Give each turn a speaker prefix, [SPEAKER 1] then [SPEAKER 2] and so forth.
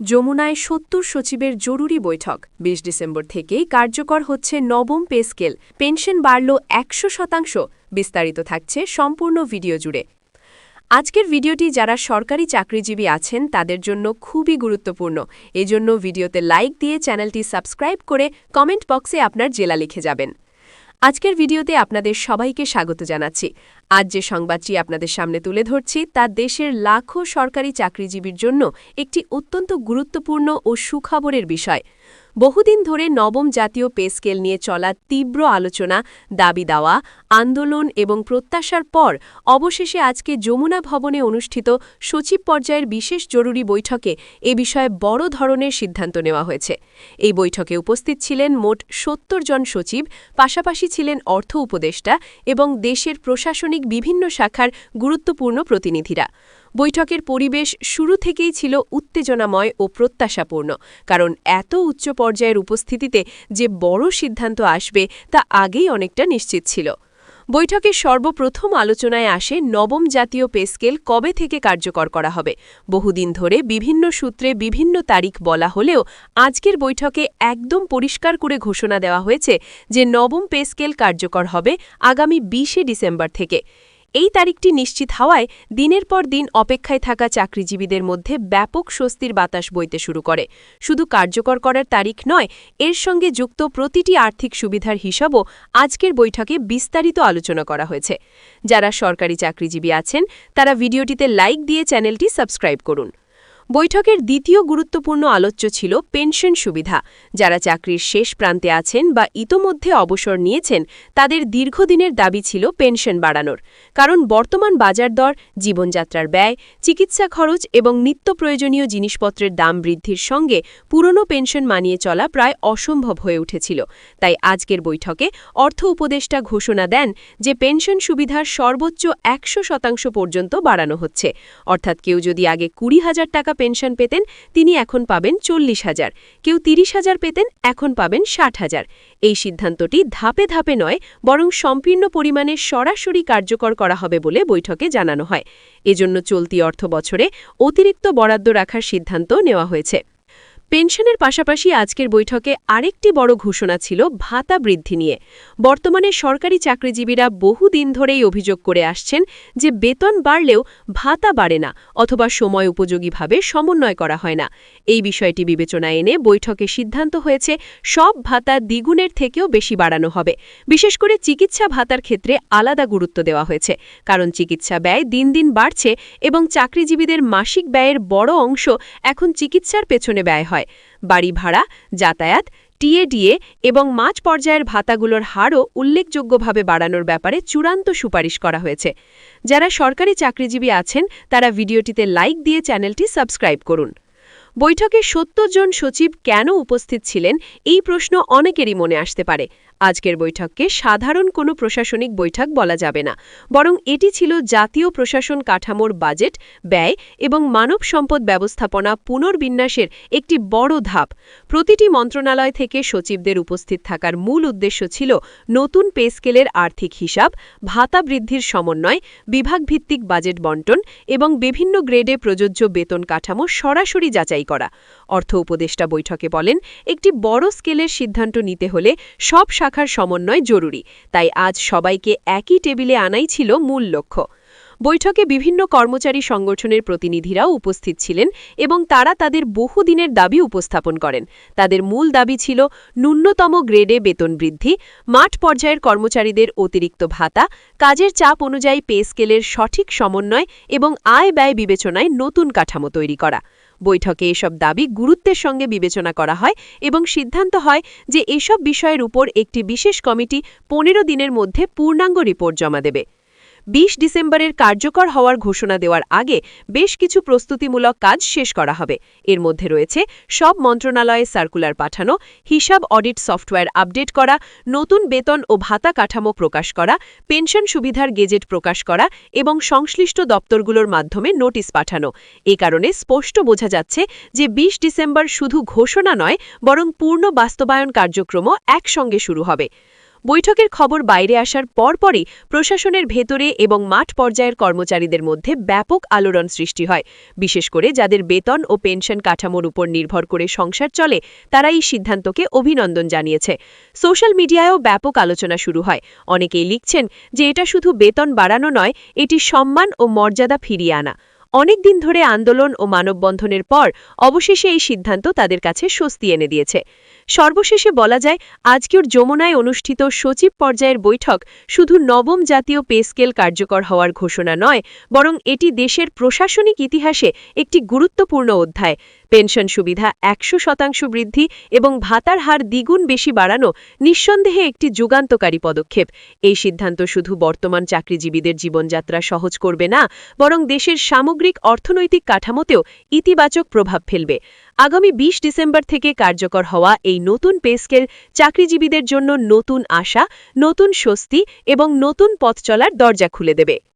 [SPEAKER 1] যমুনায় সত্তর সচিবের জরুরি বৈঠক। বিশ ডিসেম্বর থেকেই কার্যকর হচ্ছে নবম পে স্কেল। পেনশন বাড়ল একশো শতাংশ। বিস্তারিত থাকছে সম্পূর্ণ ভিডিও জুড়ে। আজকের ভিডিওটি যারা সরকারি চাকরিজীবী আছেন, তাদের জন্য খুবই গুরুত্বপূর্ণ। এজন্য ভিডিওতে লাইক দিয়ে চ্যানেলটি সাবস্ক্রাইব করে কমেন্ট বক্সে আপনার জেলা লিখে যাবেন। আজকের ভিডিওতে আপনাদের সবাইকে স্বাগত জানাচ্ছি। আজ যে সংবাদটি আপনাদের সামনে তুলে ধরছি, তা দেশের লাখো সরকারি চাকরিজীবীর জন্য একটি অত্যন্ত গুরুত্বপূর্ণ ও সুখবরের বিষয়। বহুদিন ধরে নবম জাতীয় পে স্কেল নিয়ে চলা তীব্র আলোচনা, দাবি দেওয়া, আন্দোলন এবং প্রত্যাশার পর অবশেষে আজকে যমুনা ভবনে অনুষ্ঠিত সচিব পর্যায়ের বিশেষ জরুরি বৈঠকে এ বিষয়ে বড় ধরনের সিদ্ধান্ত নেওয়া হয়েছে। এই বৈঠকে উপস্থিত ছিলেন মোট সত্তর জন সচিব, পাশাপাশি ছিলেন অর্থ উপদেষ্টা এবং দেশের প্রশাসনিক বিভিন্ন শাখার গুরুত্বপূর্ণ প্রতিনিধিরা। বৈঠকের পরিবেশ শুরু থেকেই ছিল উত্তেজনাময় ও প্রত্যাশাপূর্ণ, কারণ এত উচ্চ পর্যায়ের উপস্থিতিতে যে বড় সিদ্ধান্ত আসবে তা আগেই অনেকটা নিশ্চিত ছিল। বৈঠকে সর্বপ্রথম আলোচনায় আসে নবম জাতীয় পে স্কেল কবে থেকে কার্যকর করা হবে। বহুদিন ধরে বিভিন্ন সূত্রে বিভিন্ন তারিখ বলা হলেও আজকের বৈঠকে একদম পরিষ্কার করে ঘোষণা দেওয়া হয়েছে যে নবম পে স্কেল কার্যকর হবে আগামী বিশে ডিসেম্বর থেকে। এই তারিখটি নিশ্চিত হওয়ায় দিনের পর দিন অপেক্ষায় থাকা চাকরিজীবীদের মধ্যে ব্যাপক স্বস্তির বাতাস বইতে শুরু করে। শুধু কার্যকর করার তারিখ নয়, এর সঙ্গে যুক্ত প্রতিটি আর্থিক সুবিধার হিসাবও আজকের বৈঠকে বিস্তারিত আলোচনা করা হয়েছে। যারা সরকারি চাকরিজীবী আছেন, তারা ভিডিওটিতে লাইক দিয়ে চ্যানেলটি সাবস্ক্রাইব করুন। বৈঠকের দ্বিতীয় গুরুত্বপূর্ণ আলোচ্য ছিল পেনশন সুবিধা। যারা চাকরির শেষ প্রান্তে আছেন বা ইতোমধ্যে অবসর নিয়েছেন, তাদের দীর্ঘদিনের দাবি ছিল পেনশন বাড়ানোর। কারণ বর্তমান বাজার দর, জীবনযাত্রার ব্যয়, চিকিৎসা খরচ এবং নিত্য প্রয়োজনীয় জিনিসপত্রের দাম বৃদ্ধির সঙ্গে পুরনো পেনশন মানিয়ে চলা প্রায় অসম্ভব হয়ে উঠেছিল। তাই আজকের বৈঠকে অর্থ উপদেষ্টা ঘোষণা দেন যে পেনশন সুবিধার সর্বোচ্চ একশো শতাংশ পর্যন্ত বাড়ানো হচ্ছে। অর্থাৎ কেউ যদি আগে কুড়ি হাজার টাকা পেনশন পেতেন, তিনি এখন পাবেন চল্লিশ হাজার। কেউ তিরিশ হাজার পেতেন, এখন পাবেন ষাট হাজার। এই সিদ্ধান্তটি ধাপে ধাপে নয়, বরং সম্পূর্ণ পরিমাণে সরাসরি কার্যকর করা হবে বলে বৈঠকে জানানো হয়। এজন্য চলতি অর্থ বছরে অতিরিক্ত বরাদ্দ রাখার সিদ্ধান্ত নেওয়া হয়েছে। পেনশনের পাশাপাশি আজকের বৈঠকে আরেকটি বড় ঘোষণা ছিল ভাতা বৃদ্ধি নিয়ে। বর্তমানে সরকারি চাকরিজীবীরা বহুদিন ধরেই অভিযোগ করে আসছেন যে বেতন বাড়লেও ভাতা বাড়ে না অথবা সময় উপযোগীভাবে সমন্বয় করা হয় না। এই বিষয়টি বিবেচনায় এনে বৈঠকে সিদ্ধান্ত হয়েছে সব ভাতা দ্বিগুণের থেকেও বেশি বাড়ানো হবে। বিশেষ করে চিকিৎসা ভাতার ক্ষেত্রে আলাদা গুরুত্ব দেওয়া হয়েছে, কারণ চিকিৎসা ব্যয় দিন দিন বাড়ছে এবং চাকরিজীবীদের মাসিক ব্যয়ের বড় অংশ এখন চিকিৎসার পেছনে ব্যয় হয়। বাড়ি ভাড়া, যাতায়াত টিএডিএ এবং মাছ পর্যায়ের ভাতাগুলোর হারও উল্লেখযোগ্যভাবে বাড়ানোর ব্যাপারে চূড়ান্ত সুপারিশ করা হয়েছে। যারা সরকারি চাকরিজীবী আছেন, তারা ভিডিওটিতে লাইক দিয়ে চ্যানেলটি সাবস্ক্রাইব করুন। বৈঠকে সত্তর জন সচিব কেন উপস্থিত ছিলেন, এই প্রশ্ন অনেকেরই মনে আসতে পারে। আজকের বৈঠককে সাধারণ কোনো প্রশাসনিক বৈঠক বলা যাবে না। বরং এটি ছিল জাতীয় প্রশাসন কাঠামোর বাজেট, ব্যয় এবং মানব সম্পদ ব্যবস্থাপনা পুনর্বিন্যাসের একটি বড় ধাপ। প্রতিটি মন্ত্রণালয় থেকে সচিবদের উপস্থিত থাকার মূল উদ্দেশ্য ছিল নতুন পে স্কেলের আর্থিক হিসাব, ভাতা বৃদ্ধির সমন্বয়, বিভাগভিত্তিক বাজেট বন্টন এবং বিভিন্ন গ্রেডে প্রযোজ্য বেতন কাঠামো সরাসরি যাচাই করা। অর্থ উপদেষ্টা বৈঠকে বলেন, একটি বড় স্কেলের সিদ্ধান্ত নিতে হলে সব শাখার সমন্বয় জরুরি, তাই আজ সবাইকে একই টেবিলে আনাই ছিল মূল লক্ষ্য। বৈঠকে বিভিন্ন কর্মচারী সংগঠনের প্রতিনিধিরাও উপস্থিত ছিলেন এবং তারা তাদের বহুদিনের দাবি উপস্থাপন করেন। তাদের মূল দাবি ছিল ন্যূনতম গ্রেডে বেতন বৃদ্ধি, মাঠ পর্যায়ের কর্মচারীদের অতিরিক্ত ভাতা, কাজের চাপ অনুযায়ী পে স্কেলের সঠিক সমন্বয় এবং আয় ব্যয় বিবেচনায় নতুন কাঠামো তৈরি করা। বৈঠকে এসব দাবি গুরুত্বের সঙ্গে বিবেচনা করা হয় এবং সিদ্ধান্ত হয় যে এসব বিষয়ের উপর একটি বিশেষ কমিটি পনেরো দিনের মধ্যে পূর্ণাঙ্গ রিপোর্ট জমা দেবে। বিশ ডিসেম্বরের কার্যকর হওয়ার ঘোষণা দেওয়ার আগে বেশ কিছু প্রস্তুতিমূলক কাজ শেষ করা হবে। এর মধ্যে রয়েছে সব মন্ত্রণালয়ে সার্কুলার পাঠানো, হিসাব অডিট সফটওয়্যার আপডেট করা, নতুন বেতন ও ভাতা কাঠামো প্রকাশ করা, পেনশন সুবিধার গেজেট প্রকাশ করা এবং সংশ্লিষ্ট দপ্তরগুলোর মাধ্যমে নোটিশ পাঠানো। এ কারণে স্পষ্ট বোঝা যাচ্ছে যে ২০ ডিসেম্বর শুধু ঘোষণা নয়, বরং পূর্ণ বাস্তবায়ন কার্যক্রমও একসঙ্গে শুরু হবে। বৈঠকের খবর বাইরে আসার পরপরই প্রশাসনের ভেতরে এবং মাঠ পর্যায়ের কর্মচারীদের মধ্যে ব্যাপক আলোড়ন সৃষ্টি হয়। বিশেষ করে যাদের বেতন ও পেনশন কাঠামোর উপর নির্ভর করে সংসার চলে তারা এই সিদ্ধান্তকে অভিনন্দন জানিয়েছে। সোশ্যাল মিডিয়ায়ও ব্যাপক আলোচনা শুরু হয়। অনেকেই লিখছেন যে এটা শুধু বেতন বাড়ানো নয়, এটি সম্মান ও মর্যাদা ফিরিয়ে আনা। অনেক দিন ধরে আন্দোলন ও মানববন্ধনের পর অবশেষে এই সিদ্ধান্ত তাদের কাছে স্বস্তি এনে দিয়েছে। সর্বশেষে বলা যায়, আজকের যমুনায় অনুষ্ঠিত সচিব পর্যায়ের বৈঠক শুধু নবম জাতীয় পে স্কেল কার্যকর হওয়ার ঘোষণা নয়, বরং এটি দেশের প্রশাসনিক ইতিহাসে একটি গুরুত্বপূর্ণ অধ্যায়। পেনশন সুবিধা একশো শতাংশ বৃদ্ধি এবং ভাতার হার দ্বিগুণ বেশি বাড়ানো নিঃসন্দেহে একটি যুগান্তকারী পদক্ষেপ। এই সিদ্ধান্ত শুধু বর্তমান চাকরিজীবীদের জীবনযাত্রা সহজ করবে না, বরং দেশের সামগ্রিক অর্থনৈতিক কাঠামোতেও ইতিবাচক প্রভাব ফেলবে। আগামী ২০ ডিসেম্বর থেকে কার্যকর হওয়া এই নতুন পেস্কেল চাকরিজীবীদের জন্য নতুন আশা, নতুন স্বস্তি এবং নতুন পথ চলার দরজা খুলে দেবে।